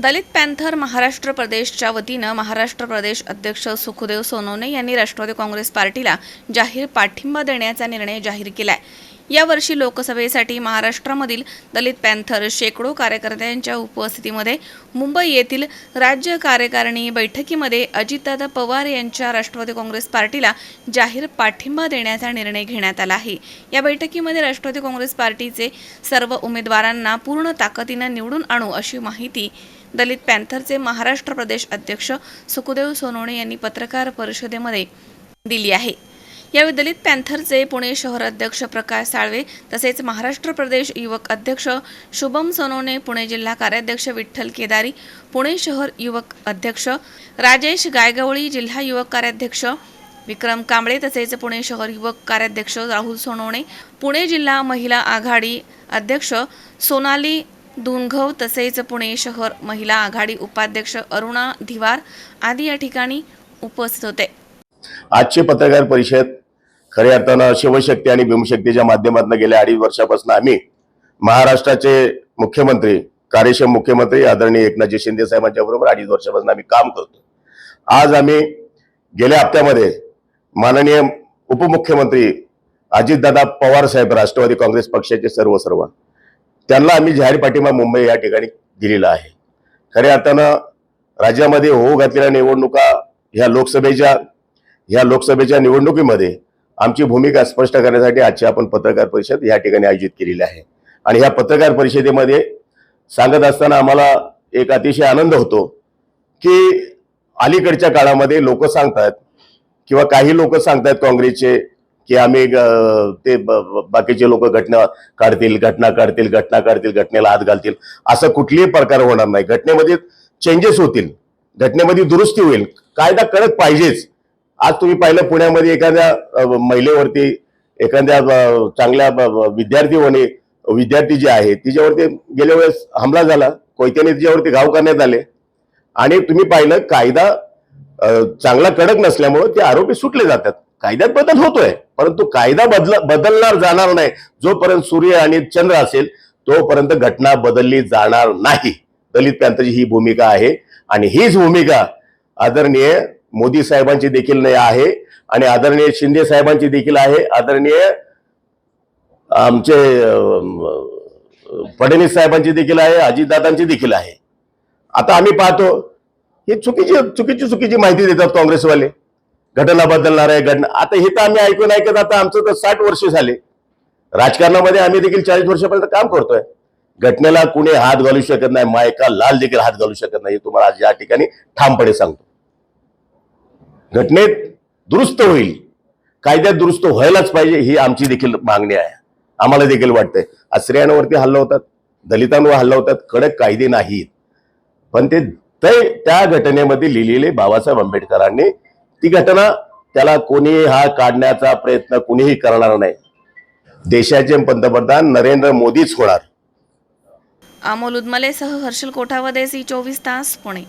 दलित panther Maharashtra प्रदेशच्या वतीनं महाराष्ट्र प्रदेश अध्यक्ष सुखदेव सोनवणे यांनी राष्ट्रवादी काँग्रेस पार्टीला जाहीर पाठिंबा देण्याचा निर्णय जाहीर केला आहे यावर्षी लोकसभेसाठी महाराष्ट्रामधील दलित पॅन्थर शेकडो कार्यकर्त्यांच्या उपस्थितीमध्ये मुंबई येथील राज्य कार्यकारिणी बैठकीमध्ये अजितदादा पवार यांच्या राष्ट्रवादी काँग्रेस पार्टीला जाहीर पाठिंबा देण्याचा निर्णय घेण्यात आला आहे. या बैठकीमध्ये राष्ट्रवादी काँग्रेस पार्टीचे सर्व उमेदवारांना पूर्ण ताकदीनं निवडून आणू अशी माहिती दलित पॅन्थरचे महाराष्ट्र प्रदेश अध्यक्ष सुखदेव सोनवणे यांनी पत्रकार परिषदेमध्ये दिली आहे. यावेळी दलित पॅन्थरचे पुणे शहर अध्यक्ष प्रकाश साळवे तसेच महाराष्ट्र प्रदेश युवक अध्यक्ष शुभम सोनवणे पुणे जिल्हा कार्याध्यक्ष विठ्ठल केदारी पुणे शहर युवक अध्यक्ष राजेश गायगवळी जिल्हा युवक कार्याध्यक्ष विक्रम कांबळे तसेच पुणे शहर युवक कार्याध्यक्ष राहुल सोनवणे पुणे जिल्हा महिला आघाडी अध्यक्ष सोनाली दुनघव तसेच पुणे शहर महिला आघाडी उपाध्यक्ष अरुणा धिवार आदी या ठिकाणी उपस्थित होते. आजची पत्रकार परिषद खऱ्या अर्थानं शिवशक्ती आणि भीमशक्तीच्या माध्यमातून गेल्या अडीच वर्षापासून आम्ही महाराष्ट्राचे मुख्यमंत्री कार्यक्षम मुख्यमंत्री आदरणीय एकनाथजी शिंदे साहेबांच्या बरोबर अडीच वर्षापासून आम्ही काम करतो. आज आम्ही गेल्या हप्त्यामध्ये माननीय उपमुख्यमंत्री अजितदादा पवार साहेब राष्ट्रवादी काँग्रेस पक्षाचे सर्व सर्व त्यांना आम्ही जाहीर पाठिंबा मुंबई या ठिकाणी दिलेला आहे. खऱ्या अर्थानं राज्यामध्ये होऊ घातलेल्या निवडणुका ह्या लोकसभेच्या ह्या लोकसभेच्या निवडणुकीमध्ये आमची भूमिका स्पष्ट करण्यासाठी आजची आपण पत्रकार परिषद या ठिकाणी आयोजित केलेली आहे. आणि ह्या पत्रकार परिषदेमध्ये सांगत असताना आम्हाला एक अतिशय आनंद होतो की अलीकडच्या काळामध्ये लोक सांगतात किंवा काही लोक सांगतात काँग्रेसचे की आम्ही ते बाकीचे लोक घटना काढतील घटना काढतील घटना काढतील घटनेला हात घालतील. असं कुठलीही प्रकार होणार नाही. घटनेमध्ये चेंजेस होतील. घटनेमध्ये दुरुस्ती होईल. कायदा कडक पाहिजेच. आज तुम्ही पाहिलं पुण्यामध्ये एखाद्या महिलेवरती एखाद्या चांगल्या विद्यार्थी होणे विद्यार्थी जी जे आहे तिच्यावरती गेल्या वेळेस हमला झाला. कोयत्याने तिच्यावरती घाव करण्यात आले आणि तुम्ही पाहिलं कायदा चांगला कडक नसल्यामुळं ते आरोपी सुटले जातात. कायद्यात बदल होतोय परंतु कायदा बदल बदलणार जाणार नाही. जोपर्यंत सूर्य आणि चंद्र असेल तोपर्यंत घटना बदलली जाणार नाही. दलित प्रांताची ही भूमिका आहे आणि हीच भूमिका आदरणीय मोदी साहेबांची देखील नाही आहे आणि आदरणीय शिंदे साहेबांची देखील आहे. आदरणीय आमचे फडणवीस साहेबांची देखील आहे अजितदादांची देखील आहे. आता आम्ही पाहतो ही चुकीची चुकीची चुकीची माहिती देतात काँग्रेसवाले. घटना बदलणार आहे घटना आता हे तर आम्ही ऐकून ऐकत आता आमचं तर साठ वर्ष झाले. राजकारणामध्ये आम्ही देखील चाळीस वर्षापर्यंत काम करतोय. घटनेला कुणी हात घालू शकत नाही मायका लाल देखील हात घालू शकत नाही तुम्हाला आज या ठिकाणी ठामपणे सांगतो. घटनेत दुरुस्त होईल. कायद्यात दुरुस्त व्हायलाच पाहिजे ही आमची देखील मागणी आहे. आम्हाला देखील वाटतंय. आज स्त्रियांवरती हल्ला होतात दलितांवर हल्ला होतात कडक कायदे नाहीत. पण ते ते त्या घटनेमध्ये लिहिलेले बाबासाहेब आंबेडकरांनी ती घटना त्याला कोणी हा काढण्याचा प्रयत्न कुणीही करणार नाही. देशाचे पंतप्रधान नरेंद्र मोदीच होणार. अमोल उदमलेसह हर्षल कोठावदे सी चोवीस तास पुणे.